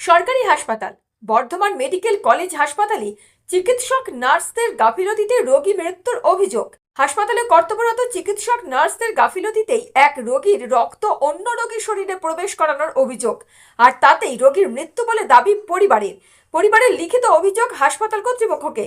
সরকারি হাসপাতাল। Bardhaman medical college হাসপাতালে চিকিৎসক নার্সদের গাফিলতিতে রোগী মৃত্যুর অভিযোগ। হাসপাতালে কর্তব্যরত চিকিৎসক নার্সদের গাফিলতিতেই এক রোগীর রক্ত অন্য রোগীর শরীরে প্রবেশ করানোর অভিযোগ। আর তাতেই রোগীর মৃত্যু বলে দাবি পরিবারের। পরিবারের লিখিত অভিযোগ হাসপাতাল কর্তৃপক্ষকে।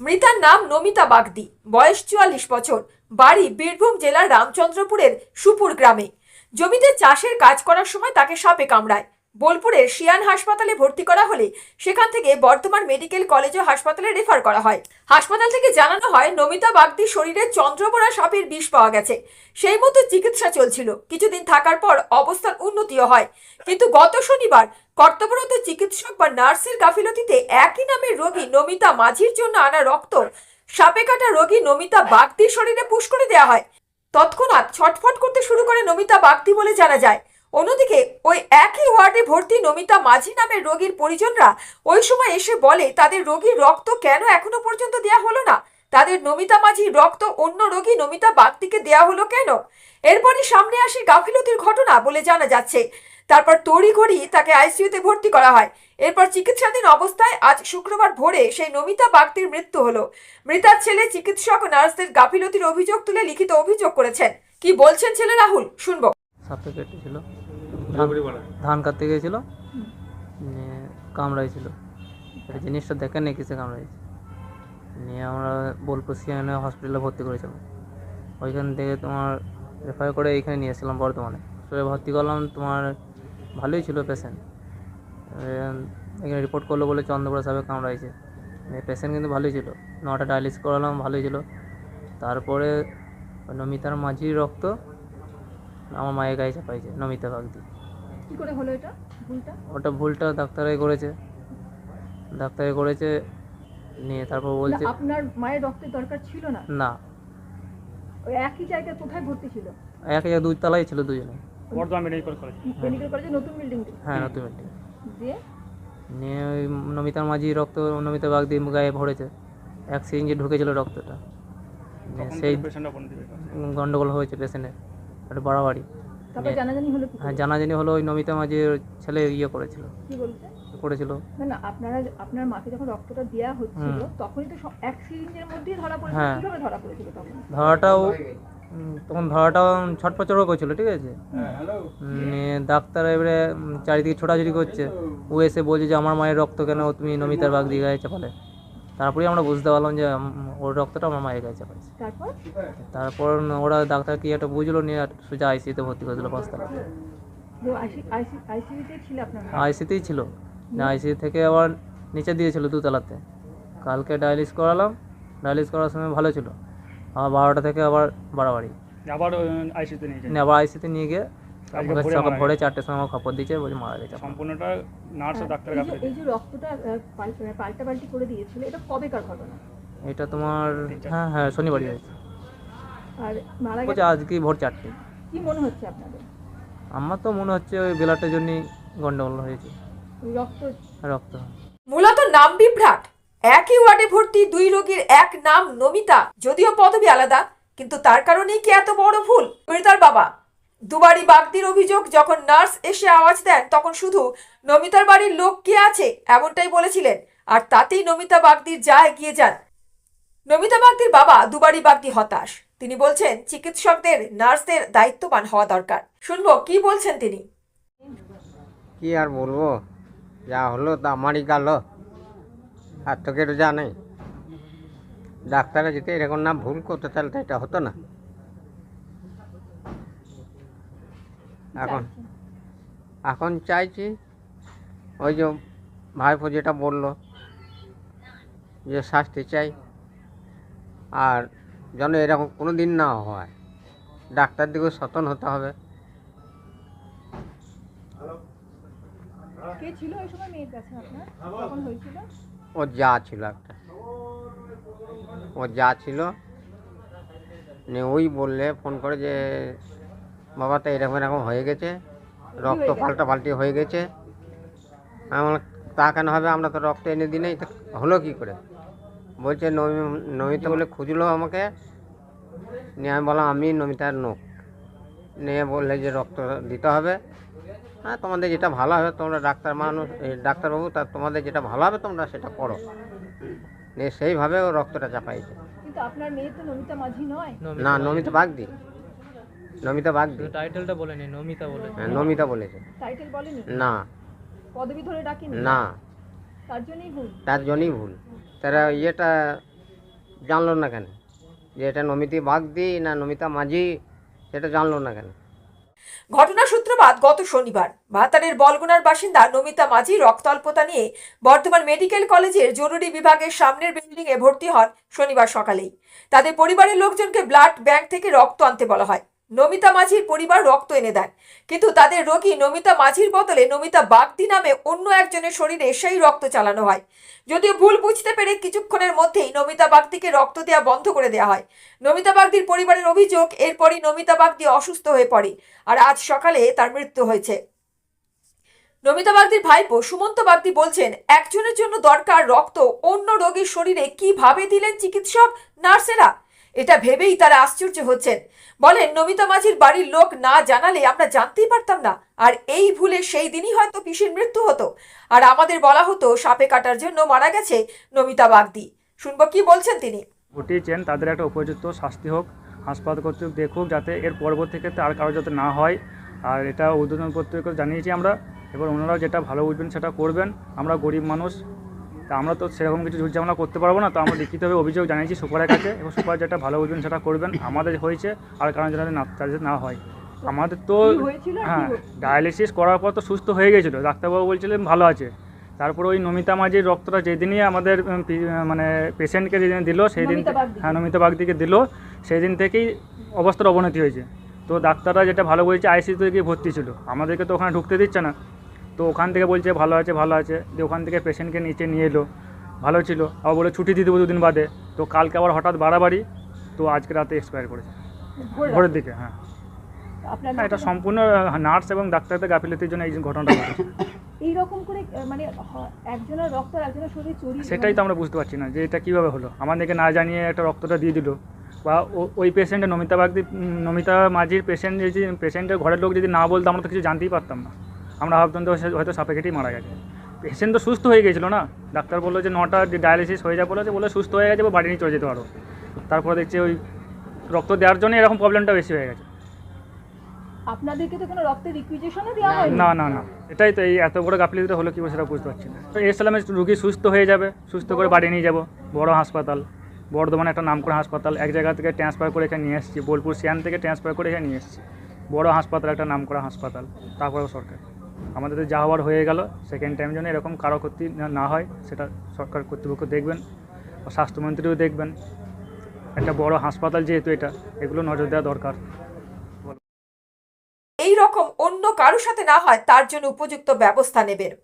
মৃতার নাম নমিতা বাগদি, বয়স চুয়াল্লিশ বছর, বাড়ি বীরভূম জেলার রামচন্দ্রপুরের সুপুর গ্রামে। জমিতে চাষের কাজ করার সময় তাকে সাপে কামড়ায়। বোলপুরের শিয়ান হাসপাতালে ভর্তি করা হলে সেখান থেকে বর্ধমান মেডিকেল কলেজ ও হাসপাতালে রেফার করা হয়। হাসপাতাল থেকে জানানো হয়, নমিতা বাগদির শরীরে চন্দ্রবোড়া সাপের বিষ পাওয়া গেছে। সেই মতো চিকিৎসা চলছিল। কিছুদিন থাকার পর অবস্থার উন্নতিও হয়। কিন্তু গত শনিবার কর্তব্যরত চিকিৎসক বা নার্সের গাফিলতিতে একই নামের রোগী নমিতা মাঝির জন্য আনা রক্ত সাপে কাটা রোগী নমিতা বাগদির শরীরে পুশ করে দেওয়া হয়। তৎক্ষণাৎ ছটফট করতে শুরু করে নমিতা বাগদি বলে জানা যায়। অন্যদিকে, ওই একই ওয়ার্ডে ভর্তি নমিতা মাঝি নামের রোগীর পরিজনরা ওই সময় এসে বলে, তাদের রোগীর রক্ত কেন এখনও পর্যন্ত দেয়া হলো না? তাদের নমিতা মাঝির রক্ত অন্য রোগী নমিতা বাগদিকে দেয়া হলো কেন? এরপরই সামনে আসে গাফিলতির ঘটনা বলে জানা যাচ্ছে। তারপর তড়িঘড়ি তাকে আইসিইউতে ভর্তি করা হয়। এরপর চিকিৎসাধীন অবস্থায় আজ শুক্রবার ভোরে সেই নমিতা বাগদির মৃত্যু হলো। মৃতার ছেলে চিকিৎসক নার্সদের গাফিলতির অভিযোগ তুলে লিখিত অভিযোগ করেছেন। কি বলছেন ছেলে রাহুল? শুনব। ধান কাটতে গিয়েছিল? নিয়ে কামড়াইছিল এটা জিনিসটা দেখে নেই কিসে কামড়াইছে নিয়ে আমরা বোলপুর সিয়ানে হসপিটালে ভর্তি করেছিলাম। ওইখান থেকে তোমার রেফার করে এইখানে নিয়ে এসেছিলাম বর্ধমানে। সে ভর্তি করলাম তোমার ভালোই ছিল পেশেন্ট এখানে রিপোর্ট করল বলে চন্দ্রপুরা সাহেব কামড়াইছে। পেশেন্ট কিন্তু ভালোই ছিল। নটা ডায়ালিস করালাম ভালোই ছিল। তারপরে নমিতার মাঝির রক্ত আমার মায়ের গায়ে চাপাইছে নমিতা বাগদি কি করে হলো এটা ভুলটা? ওটা ভুলটা ডাক্তারাই করেছে। ডাক্তারে করেছে নিয়ে তারপর না, বলছে আপনার মায়ের রক্তের দরকার ছিল না? না। ওই একই জায়গায় কোথায় ভর্তি ছিল? এক জায়গায় দুই তলাই ছিল দুজনে। Bardhaman medical college. মেডিকেল কলেজে নতুন বিল্ডিং হ্যাঁ নতুন বিল্ডিং। দিয়ে? নিয়ে ওই নমিতার মাঝি রক্ত নমিতা বাগদি গায়ে ভরেছে। এক সিরিঞ্জে ঢুকেছিল রক্তটা। নিয়ে সেই দিবে গন্ডগোল হয়েছে পেশেন্টের একটা বাড়াবাড়ি। তারপর জানাজানি হলো কি হ্যাঁ জানাজানি হলো ওই নমিতা মাঝির ছেলে ইয়ে করেছিল। কি বলছে? করেছিল। না না আপনারা আপনার মাকে যখন রক্তটা দেওয়া হচ্ছিল তখনই তো এক সিরিঞ্জের মধ্যেই ধরা পড়েছিল হ্যাঁ। কীভাবে ধরা পড়েছিল তখন? ধরাটাও তখন ধরাটাও ছটপচড়ও করছিল ঠিক আছে? ডাক্তার এবারে চারিদিকে ছোটাছুটি করছে। ও এসে বলছে যে আমার মায়ের রক্ত কেন তুমি নমিতার বাগ দিয়ে গায়ে চাপালে? তারপরেই আমরা বুঝতে পারলাম যে ওর রক্তটা আমার মায়ের কাছে চাপাইছে তারপর? তারপর ওরা ডাক্তার কি একটা বুঝলো নিয়ে আর সোজা আইসিতে ভর্তি করে দিল পাঁচতলা আইসিইউতে ছিল আপনার মা? আইসিতেই ছিল। আইসি থেকে আবার নিচে দিয়েছিল দুতলাতে। কালকে ডায়ালিস করালাম। ডায়ালিস করার সময় ভালো ছিল। আবার বারোটা থেকে আবার বাড়াবাড়ি। আবার আইসিতে নিয়ে যায়। নিয়ে আবার আইসিতে নিয়ে গিয়ে ভোরে সকাল মারা ভোরে চারটের সময় আমার খবর দিচ্ছে বলছে মারা গেছে। সম্পূর্ণটা নার্স ও হ্যাঁ, ডাক্তার কাছে এই যে রক্তটা পাল্টা পাল্টি করে দিয়েছিল এটা কবেকার ঘটনা? এটা তোমার হ্যাঁ হ্যাঁ শনিবারই হয়েছে। আর মারা গেছে? আজকেই ভোর চারটে। কি মনে হচ্ছে আপনাদের? আমার তো মনে হচ্ছে ওই বেলাটার জন্যই গন্ডগোল হয়েছে। রক্ত? রক্ত। মূলত নাম বিভ্রাট। একই ওয়ার্ডে ভর্তি দুই রোগীর এক নাম নমিতা। যদিও পদবি আলাদা কিন্তু তার কারণেই কি এত বড় ভুল? মৃতার বাবা। দুবারই বাগদির অভিযোগ, যখন নার্স এসে আওয়াজ দেন, তখন শুধু নমিতার বাড়ির লোক কে আছে? এমনটাই বলেছিলেন। আর তাতেই নমিতা বাগদির যা এগিয়ে যান। নমিতা বাগদির বাবা দুবারই বাগদি হতাশ। তিনি বলছেন, চিকিৎসকদের, নার্সদের দায়িত্ববান হওয়া দরকার। শুনব, কি বলছেন তিনি? কি আর বলব? যা হলো তা আমারই গেল আর তো জানে ডাক্তারে যেতে এরকম না, ভুল করতে তাহলে তো এটা হতো না। এখন। এখন চাইছি ওই যে ভাইপো যেটা বলল যে শাস্তি চাই আর যেন এরকম কোনো দিন না হয়। ডাক্তার দিকেও সতন হতে হবে। কে ছিল ওই সময় মেয়ের কাছে আপনার? কখন হয়েছিল? ও যা ছিল একটা। ও যা ছিল নিয়ে ওই বললে ফোন করে যে বাবা তো এরকম এরকম হয়ে গেছে রক্ত পাল্টা পাল্টি হয়ে গেছে। আমি বললাম, তা কেন হবে? আমরা তো রক্ত এনে দিই নাই হলো কী করে? বলছে নমি- নমিতা বলে খুঁজলো আমাকে। নিয়ে আমি বললাম আমি নমিতার নোক নিয়ে বললে যে রক্ত দিতে হবে। হ্যাঁ তোমাদের যেটা ভালো হবে তোমরা ডাক্তার মানুষ ডাক্তারবাবু তা তোমাদের যেটা ভালো হবে তোমরা সেটা করো। নিয়ে সেইভাবে ও রক্তটা চাপাইছে। কিন্তু আপনার মেয়ে তো নমিতা মাঝি নয়। না নমিতা বাগদি। নমিতা বাগদি টাইটেলটা বলেনি নমিতা বলে হ্যাঁ নমিতা বলেছে। টাইটেল বলেনি? না। পদবি ধরে ডাকেনি? না। তার জন্যই ভুল। তার জন্যই ভুল। তারা ইয়েটা জানলো না কেন? যে এটা নমিতি বাগদি না নমিতা মাঝি সেটা জানলো না কেন? ঘটনার সূত্রপাত গত শনিবার। ভাতারের বলগুনার বাসিন্দা নমিতা মাঝি রক্তাল্পতা নিয়ে বর্তমান মেডিকেল কলেজের জরুরি বিভাগের সামনের বিল্ডিংয়ে ভর্তি হন শনিবার সকালেই। তাদের পরিবারের লোকজনকে ব্লাড ব্যাংক থেকে রক্ত আনতে বলা হয়। নমিতা মাঝির পরিবার রক্ত এনে দেন কিন্তু তাদের রোগী নমিতা মাঝির বদলে নমিতা বাগদি নামে অন্য একজনের শরীরে সেই রক্ত চালানো হয়। যদিও ভুল বুঝতে পেরে কিছুক্ষণের মধ্যেই নমিতা বাগদিকে রক্ত দেওয়া বন্ধ করে দেওয়া হয়। নমিতা বাগদির পরিবারের অভিযোগ, এরপরই নমিতা বাগদি অসুস্থ হয়ে পড়ে আর আজ সকালে তার মৃত্যু হয়েছে। নমিতা বাগদির ভাইপো সুমন্ত বাগদি বলছেন, একজনের জন্য দরকার রক্ত, অন্য রোগীর শরীরে কীভাবে দিলেন চিকিৎসক? নার্সেরা এটা ভেবেই তারা আশ্চর্য হচ্ছেন। বলেন, নমিতা মাঝির বাড়ির লোক না জানালে আমরা জানতেই পারতাম না। আর এই ভুলে সেই দিনই হয়তো পিসির মৃত্যু হতো। আর আমাদের বলা হতো, সাপে কাটার জন্য মারা গেছে নমিতা বাগদি। শুনব কি বলছেন তিনি? ঘটিয়েছেন, তাদের একটা উপযুক্ত শাস্তি হোক, হাসপাতাল কর্তৃক দেখুক, যাতে এর পরবর্তী ক্ষেত্রে আর কারও যাতে না হয়। আর এটা উদ্বোধন পত্রিকা জানিয়েছি আমরা। এবার ওনারা যেটা ভালো বুঝবেন, সেটা করবেন। আমরা গরিব মানুষ তা আমরা তো সেরকম কিছু ঝুটঝামেলা করতে পারব না তো আমরা লিখিতভাবে অভিযোগ জানিয়েছি সুপারের কাছে এবং সুপার যেটা ভালো বুঝবেন সেটা করবেন। আমাদের হয়েছে আর কারণ যেন না যাতে না হয়। আমাদের তো হ্যাঁ ডায়ালিসিস করার পর তো সুস্থ হয়ে গেছিল। ডাক্তারবাবু বলছিলেন ভালো আছে। তারপরে ওই নমিতা মাঝির রক্তটা যেদিনই আমাদের মানে পেশেন্টকে যেদিন দিল সেই দিন হ্যাঁ নমিতা বাগদিকে দিল সেই দিন থেকেই অবস্থার অবনতি হয়েছে। তো ডাক্তাররা যেটা ভালো বলছে আইসিউতে গিয়ে ভর্তি ছিল। আমাদেরকে তো ওখানে ঢুকতে দিচ্ছে না। তো ওখান থেকে বলছে ভালো আছে ভালো আছে। দিয়ে ওখান থেকে পেশেন্টকে নিচে নিয়ে এলো। ভালো ছিল। আবার বলে ছুটি দিয়ে দেবো দুদিন বাদে। তো কালকে আবার হঠাৎ বাড়াবাড়ি তো আজকে রাতে এক্সপায়ার করেছে। ভোর ভোরের দিকে হ্যাঁ। হ্যাঁ, এটা সম্পূর্ণ নার্স এবং ডাক্তারদের গাফিলতির জন্য এই ঘটনাটা ঘটেছে। এই রকম করে মানে একজনের রক্ত একজনের শরীরে চুরি সেটাই তো আমরা বুঝতে পারছি না যে এটা কীভাবে হলো। আমাদেরকে না জানিয়ে একটা রক্তটা দিয়ে দিল। বা ওই পেশেন্টের নমিতা বাগদি নমিতা মাঝির পেশেন্ট যদি পেশেন্টের ঘরের লোক যদি না বলতো আমরা তো কিছু জানতেই পারতাম না। আমরা ভাবতাম তো হয়তো সাপে কেটেই মারা গেছে। পেশেন্ট তো সুস্থ হয়ে গেছিল না? ডাক্তার বলল যে নটা ডায়ালিসিস হয়ে যাবে বলে যে বলে সুস্থ হয়ে গেছে বা বাড়ি নিয়ে চলে যেতে পারো। তারপরে দেখছি ওই রক্ত দেওয়ার জন্য এরকম প্রবলেমটা বেশি হয়ে গেছে। আপনাদেরকে তো কোনো রক্তের রিকুইজিশনও দেওয়া হয়নি? না না না। এটাই তো এই এত বড় গাফিলিতে হলো কি সেটা বুঝতে পারছি না। তো এসলামে রুগী সুস্থ হয়ে যাবে সুস্থ করে বাড়ি নিয়ে যাব। বড় হাসপাতাল বর্ধমানে একটা নাম করা হাসপাতাল এক জায়গা থেকে ট্রান্সফার করে এখানে নিয়ে এসেছি। বোলপুর সিয়ান থেকে ট্রান্সফার করে এখানে নিয়ে এসেছি। বড় হাসপাতাল একটা নাম করা হাসপাতাল তারপরেও সরকার। আমাদের যা হওয়ার হয়ে গেল সেকেন্ড টাইম যেন এরকম কারও ক্ষতি না- হয়, সেটা সরকার কর্তৃপক্ষ দেখবেন স্বাস্থ্যমন্ত্রীও দেখবেন। একটা বড় হাসপাতাল যেহেতু এটা, এগুলো নজর দেওয়া দরকার। এই রকম অন্য কারোর সাথে না হয়, তার জন্য উপযুক্ত ব্যবস্থা নেবেন।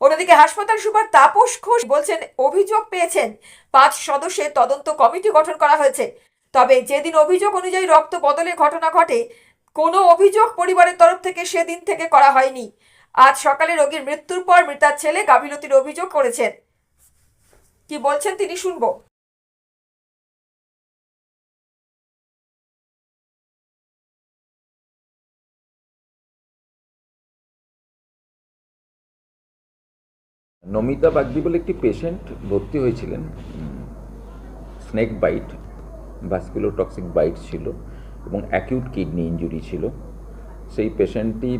অন্যদিকে হাসপাতাল সুপার তাপস ঘোষ বলছেন, অভিযোগ পেয়েছেন, পাঁচ সদস্যের তদন্ত কমিটি গঠন করা হয়েছে। তবে যেদিন অভিযোগ অনুযায়ী রক্ত বদলের ঘটনা ঘটে, কোনো অভিযোগ পরিবারের তরফ থেকে সেদিন থেকে করা হয়নি। আজ সকালে রোগীর মৃত্যুর পর মৃতার ছেলে গাফিলতির অভিযোগ করেছেন। কি বলছেন তিনি শুনব। নমিতা বাগদি বলে একটি পেশেন্ট ভর্তি হয়েছিলেন। Snake bite vasculotoxic bite ছিল এবং অ্যাকিউট কিডনি ইঞ্জুরি ছিল। সেই পেশেন্টটি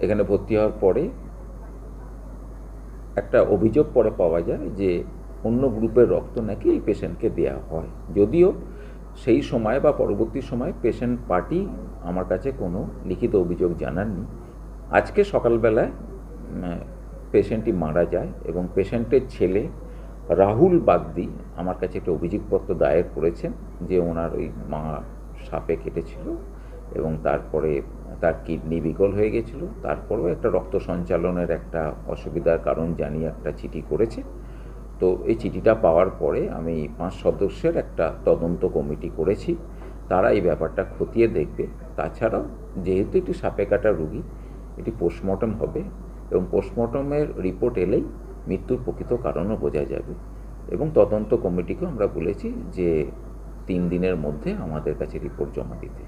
এখানে ভর্তি হওয়ার পরে একটা অভিযোগ পরে পাওয়া যায় যে অন্য গ্রুপের রক্ত নাকি এই পেশেন্টকে দেওয়া হয়। যদিও সেই সময় বা পরবর্তী সময় পেশেন্ট পার্টি আমার কাছে কোনো লিখিত অভিযোগ জানাননি। আজকে সকালবেলায় পেশেন্টটি মারা যায় এবং পেশেন্টের ছেলে রাহুল বাগদি আমার কাছে একটা অভিযোগপত্র দায়ের করেছেন যে ওনার ওই মা সাপে কেটেছিল এবং তারপরে তার কিডনি বিকল হয়ে গেছিল। তারপরেও একটা রক্ত সঞ্চালনের একটা অসুবিধার কারণ জানিয়ে একটা চিঠি করেছে। তো এই চিঠিটা পাওয়ার পরে আমি পাঁচ সদস্যের একটা তদন্ত কমিটি করেছি। তারা এই ব্যাপারটা খতিয়ে দেখবে। তাছাড়াও যেহেতু একটি সাপে কাটা রুগী, এটি পোস্টমর্টম হবে এবং পোস্টমর্টমের রিপোর্ট এলেই মৃত্যুর প্রকৃত কারণও বোঝা যাবে। এবং তদন্ত কমিটিকেও আমরা বলেছি যে তিন দিনের মধ্যে আমাদের কাছে রিপোর্ট জমা দিতে।